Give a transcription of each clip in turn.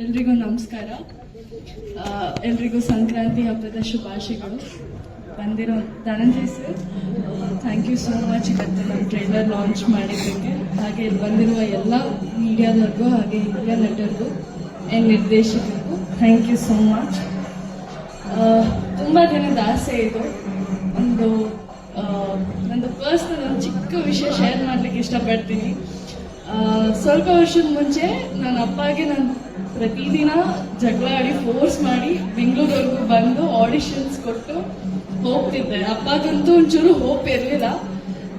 ಎಲ್ರಿಗೂ ನಮಸ್ಕಾರ. ಎಲ್ರಿಗೂ ಸಂಕ್ರಾಂತಿ ಹಬ್ಬದ ಶುಭಾಶಯಗಳು. ಬಂದಿರೋ Dhananjay sir thank you so much ಇವತ್ತು ನಮ್ಮ ಟ್ರೈಲರ್ ಲಾಂಚ್ ಮಾಡಿದ್ದಕ್ಕೆ. ಹಾಗೆ ಇಲ್ಲಿ ಬಂದಿರುವ ಎಲ್ಲ ಮೀಡಿಯಾದವ್ರಿಗೂ ಹಾಗೆ ಹಿರಿಯ ನಟರಿಗೂ ಆ್ಯಂಡ್ ನಿರ್ದೇಶಕರಿಗೂ ಥ್ಯಾಂಕ್ ಯು ಸೋ ಮಚ್ ತುಂಬ ದಿನದ ಆಸೆ ಇದು. ಒಂದು ನಂದು ಪರ್ಸ್ನಲ್ ಒಂದು ಚಿಕ್ಕ ವಿಷಯ ಶೇರ್ ಮಾಡ್ಲಿಕ್ಕೆ ಇಷ್ಟಪಡ್ತೀನಿ. ಸ್ವಲ್ಪ ವರ್ಷದ ಮುಂಚೆ ನನ್ನ ಅಪ್ಪಗೆ ನಾನು ಪ್ರತಿದಿನ ಜಗಳ ಆಡಿ ಫೋರ್ಸ್ ಮಾಡಿ ಬೆಂಗಳೂರವರೆಗೂ ಬಂದು ಆಡಿಷನ್ಸ್ ಕೊಟ್ಟು ಹೋಗ್ತಿದ್ದೆ. ಅಪ್ಪಗಂತೂ ಒಂಚೂರು ಹೋಪ್ ಇರಲಿಲ್ಲ.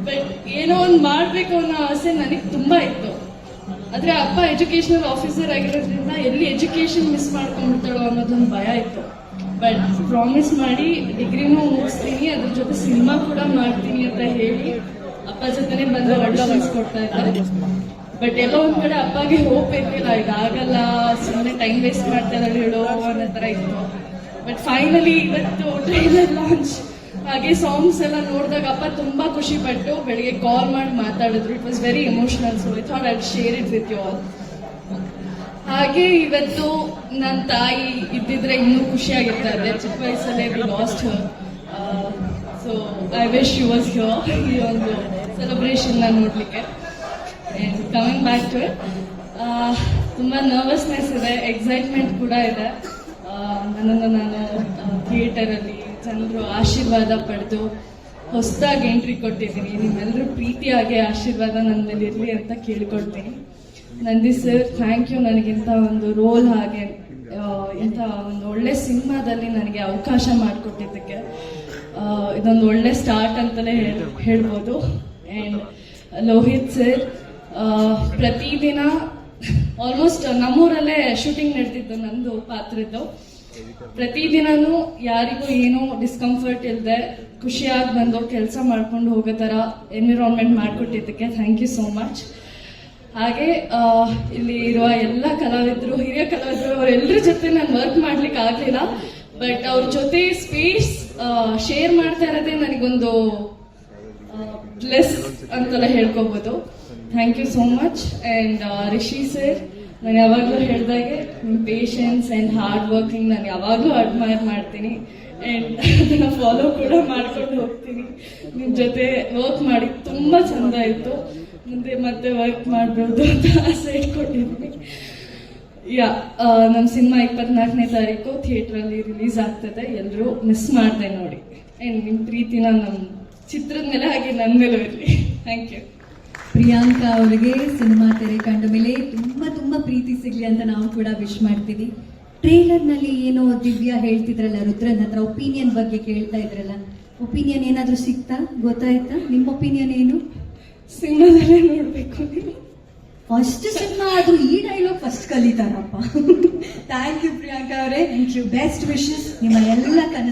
ಬಟ್ ಏನೋ ಒಂದು ಮಾಡಬೇಕು ಅನ್ನೋ ಆಸೆ ನನಗೆ ತುಂಬ ಇತ್ತು. ಆದರೆ ಅಪ್ಪ ಎಜುಕೇಷನಲ್ ಆಫೀಸರ್ ಆಗಿರೋದ್ರಿಂದ ಎಲ್ಲಿ ಎಜುಕೇಶನ್ ಮಿಸ್ ಮಾಡ್ಕೊಂಡ್ಬಿಡ್ತಾಳೋ ಅನ್ನೋದೊಂದು ಭಯ ಇತ್ತು. ಬಟ್ ಪ್ರಾಮಿಸ್ ಮಾಡಿ ಡಿಗ್ರಿನೂ ಮುಗಿಸ್ತೀನಿ, ಅದ್ರ ಜೊತೆ ಸಿನಿಮಾ ಕೂಡ ಮಾಡ್ತೀನಿ ಅಂತ ಹೇಳಿ ಅಪ್ಪ ಜೊತೆನೆ ಬಂದು ಆಡಿಷನ್ಸ್ ಕೊಡ್ತಾ ಇದ್ದಾರೆ. ಬಟ್ ಎಲ್ಲೋ ಒಂದ್ ಕಡೆ ಅಪ್ಪಗೆ ಹೋಪ್ ಇರ್ಲಿಲ್ಲ. ಇದಾಗಲ್ಲ ಸುಮ್ಮನೆ ಟೈಮ್ ವೇಸ್ಟ್ ಮಾಡ್ತಾ ಇದ್ದಾಳೆ ಹೇಳೋ ಅನ್ನೋ ತರ ಇತ್ತು. ಬಟ್ ಫೈನಲಿ ಇವತ್ತು ಟ್ರೈಲರ್ ಲಾಂಚ್ ಹಾಗೆ ಸಾಂಗ್ಸ್ ಎಲ್ಲ ನೋಡಿದಾಗ ಅಪ್ಪ ತುಂಬಾ ಖುಷಿ ಪಟ್ಟು ಬೆಳಿಗ್ಗೆ ಕಾಲ್ ಮಾಡಿ ಮಾತಾಡಿದ್ರು. It was very emotional so I thought I share it with you all ಹಾಗೆ ಇವತ್ತು ನನ್ನ ತಾಯಿ ಇದ್ದಿದ್ರೆ ಇನ್ನೂ ಖುಷಿಯಾಗಿರ್ತಾರೆ ಚಿಕ್ಕ ವಯಸ್ಸಲ್ಲೇ lost I wish you was here ಈ ಒಂದು ಸೆಲೆಬ್ರೇಷನ್ನ ನೋಡಲಿಕ್ಕೆ. And coming back to it ತುಂಬ ನರ್ವಸ್ನೆಸ್ ಇದೆ ಎಕ್ಸೈಟ್ಮೆಂಟ್ ಕೂಡ ಇದೆ. ನನ್ನನ್ನು ನಾನು ಥಿಯೇಟರಲ್ಲಿ ಜನರು ಆಶೀರ್ವಾದ ಪಡೆದು ಹೊಸದಾಗಿ ಎಂಟ್ರಿ ಕೊಟ್ಟಿದ್ದೀನಿ. ನಿಮ್ಮೆಲ್ಲರೂ ಪ್ರೀತಿಯಾಗಿ ಆಶೀರ್ವಾದ ನನ್ನ ಮೇಲೆ ಇರಲಿ ಅಂತ ಕೇಳ್ಕೊಳ್ತೀನಿ. ನಂದಿ ಸರ್ ಥ್ಯಾಂಕ್ ಯು ನನಗಿಂತ ಒಂದು ರೋಲ್ ಹಾಗೆ ಇಂಥ ಒಂದು ಒಳ್ಳೆ ಸಿನಿಮಾದಲ್ಲಿ ನನಗೆ ಅವಕಾಶ ಮಾಡಿಕೊಟ್ಟಿದ್ದಕ್ಕೆ. ಇದೊಂದು ಒಳ್ಳೆ ಸ್ಟಾರ್ಟ್ ಅಂತಲೇ ಹೇಳ್ ಹೇಳ್ಬೋದು. ಆ್ಯಂಡ್ ಲೋಹಿತ್ ಸರ್ ಪ್ರತಿದಿನ ಆಲ್ಮೋಸ್ಟ್ ನಮ್ಮೂರಲ್ಲೇ ಶೂಟಿಂಗ್ ನಡೆದಿದ್ದು ನಂದು ಪಾತ್ರದ್ದು. ಪ್ರತಿದಿನನೂ ಯಾರಿಗೂ ಏನೂ ಡಿಸ್ಕಂಫರ್ಟ್ ಇಲ್ಲದೆ ಖುಷಿಯಾಗಿ ಬಂದು ಕೆಲಸ ಮಾಡ್ಕೊಂಡು ಹೋಗೋ ಥರ ಎನ್ವಿರಾನ್ಮೆಂಟ್ ಮಾಡಿಕೊಟ್ಟಿದ್ದಕ್ಕೆ ಥ್ಯಾಂಕ್ ಯು ಸೋ ಮಚ್ ಹಾಗೆ ಇಲ್ಲಿ ಇರುವ ಎಲ್ಲ ಕಲಾವಿದರು, ಹಿರಿಯ ಕಲಾವಿದರು ಅವರೆಲ್ಲರ ಜೊತೆ ನಾನು ವರ್ಕ್ ಮಾಡ್ಲಿಕ್ಕೆ ಆಗಲಿಲ್ಲ ಬಟ್ ಅವ್ರ ಜೊತೆ ಸ್ಪೇಸ್ ಶೇರ್ ಮಾಡ್ತಾ ಇರೋದೇ ನನಗೊಂದು ಬ್ಲೆಸ್ ಅಂತೆಲ್ಲ ಹೇಳ್ಕೋಬಹುದು thank you so much and Rishi sir ನಾನು ಯಾವಾಗಲೂ ಹೇಳ್ದಾಗೆ, ನಿಮ್ಮ ಪೇಷನ್ಸ್ ಆ್ಯಂಡ್ ಹಾರ್ಡ್ ವರ್ಕಿಂಗ್ ನಾನು ಯಾವಾಗಲೂ ಅಡ್ಮೈರ್ ಮಾಡ್ತೀನಿ. ಆ್ಯಂಡ್ ಅದನ್ನು ಫಾಲೋ ಕೂಡ ಮಾಡ್ಕೊಂಡು ಹೋಗ್ತೀನಿ. ನಿಮ್ಮ ಜೊತೆ ವರ್ಕ್ ಮಾಡಿ ತುಂಬ ಚಂದ ಇತ್ತು ಮುಂದೆ ಮತ್ತೆ ವರ್ಕ್ ಮಾಡ್ಬೋದು ಅಂತ ಆಸೆ ಇಟ್ಕೊಂಡಿದ್ದೀನಿ. ಯಾ ನಮ್ಮ ಸಿನಿಮಾ ಇಪ್ಪತ್ನಾಲ್ಕನೇ ತಾರೀಕು ಥಿಯೇಟ್ರಲ್ಲಿ ರಿಲೀಸ್ ಆಗ್ತದೆ. ಎಲ್ಲರೂ ಮಿಸ್ ಮಾಡ್ದೆ ನೋಡಿ. ಆ್ಯಂಡ್ ನಿಮ್ಮ ಪ್ರೀತಿನ ನಮ್ಮ ಚಿತ್ರದ ಮೇಲೆ ಹಾಗೆ ನನ್ನ ಮೇಲೂ ಇರಲಿ. ಥ್ಯಾಂಕ್ ಯು ಪ್ರಿಯಾಂಕಾ ಅವರಿಗೆ ಸಿನಿಮಾ ತೆರೆ ಕಂಡ ಮೇಲೆ ತುಂಬಾ ತುಂಬಾ ಪ್ರೀತಿ ಸಿಗ್ಲಿ ಅಂತ ನಾವು ಕೂಡ ವಿಶ್ ಮಾಡ್ತೀವಿ. ಟ್ರೇಲರ್ನಲ್ಲಿ ಏನೋ ದಿವ್ಯಾ ಹೇಳ್ತಿದ್ರಲ್ಲ ರುದ್ರನ್ ಹತ್ರ ಒಪಿನಿಯನ್ ಬಗ್ಗೆ ಕೇಳ್ತಾ ಇದ್ರಲ್ಲ ಒಪಿನಿಯನ್ ಏನಾದರೂ ಸಿಗ್ತಾ ಗೊತ್ತಾಯ್ತಾ? ನಿಮ್ಮ ಒಪಿನಿಯನ್ ಏನು? ಸಿನಿಮಾದಲ್ಲೇ ನೋಡಬೇಕು. ಫಸ್ಟ್ ಸಿನಿಮಾ ಆದರೂ ಈ ಫಸ್ಟ್ ಕಲಿತಾರಪ್ಪ ಥ್ಯಾಂಕ್ ಯು ಪ್ರಿಯಾಂಕಾ ಅವರೇ. ಥ್ಯಾಂಕ್ ಯು ಬೆಸ್ಟ್ ವಿಶಸ್ ನಿಮ್ಮ ಎಲ್ಲ ಕನಸು.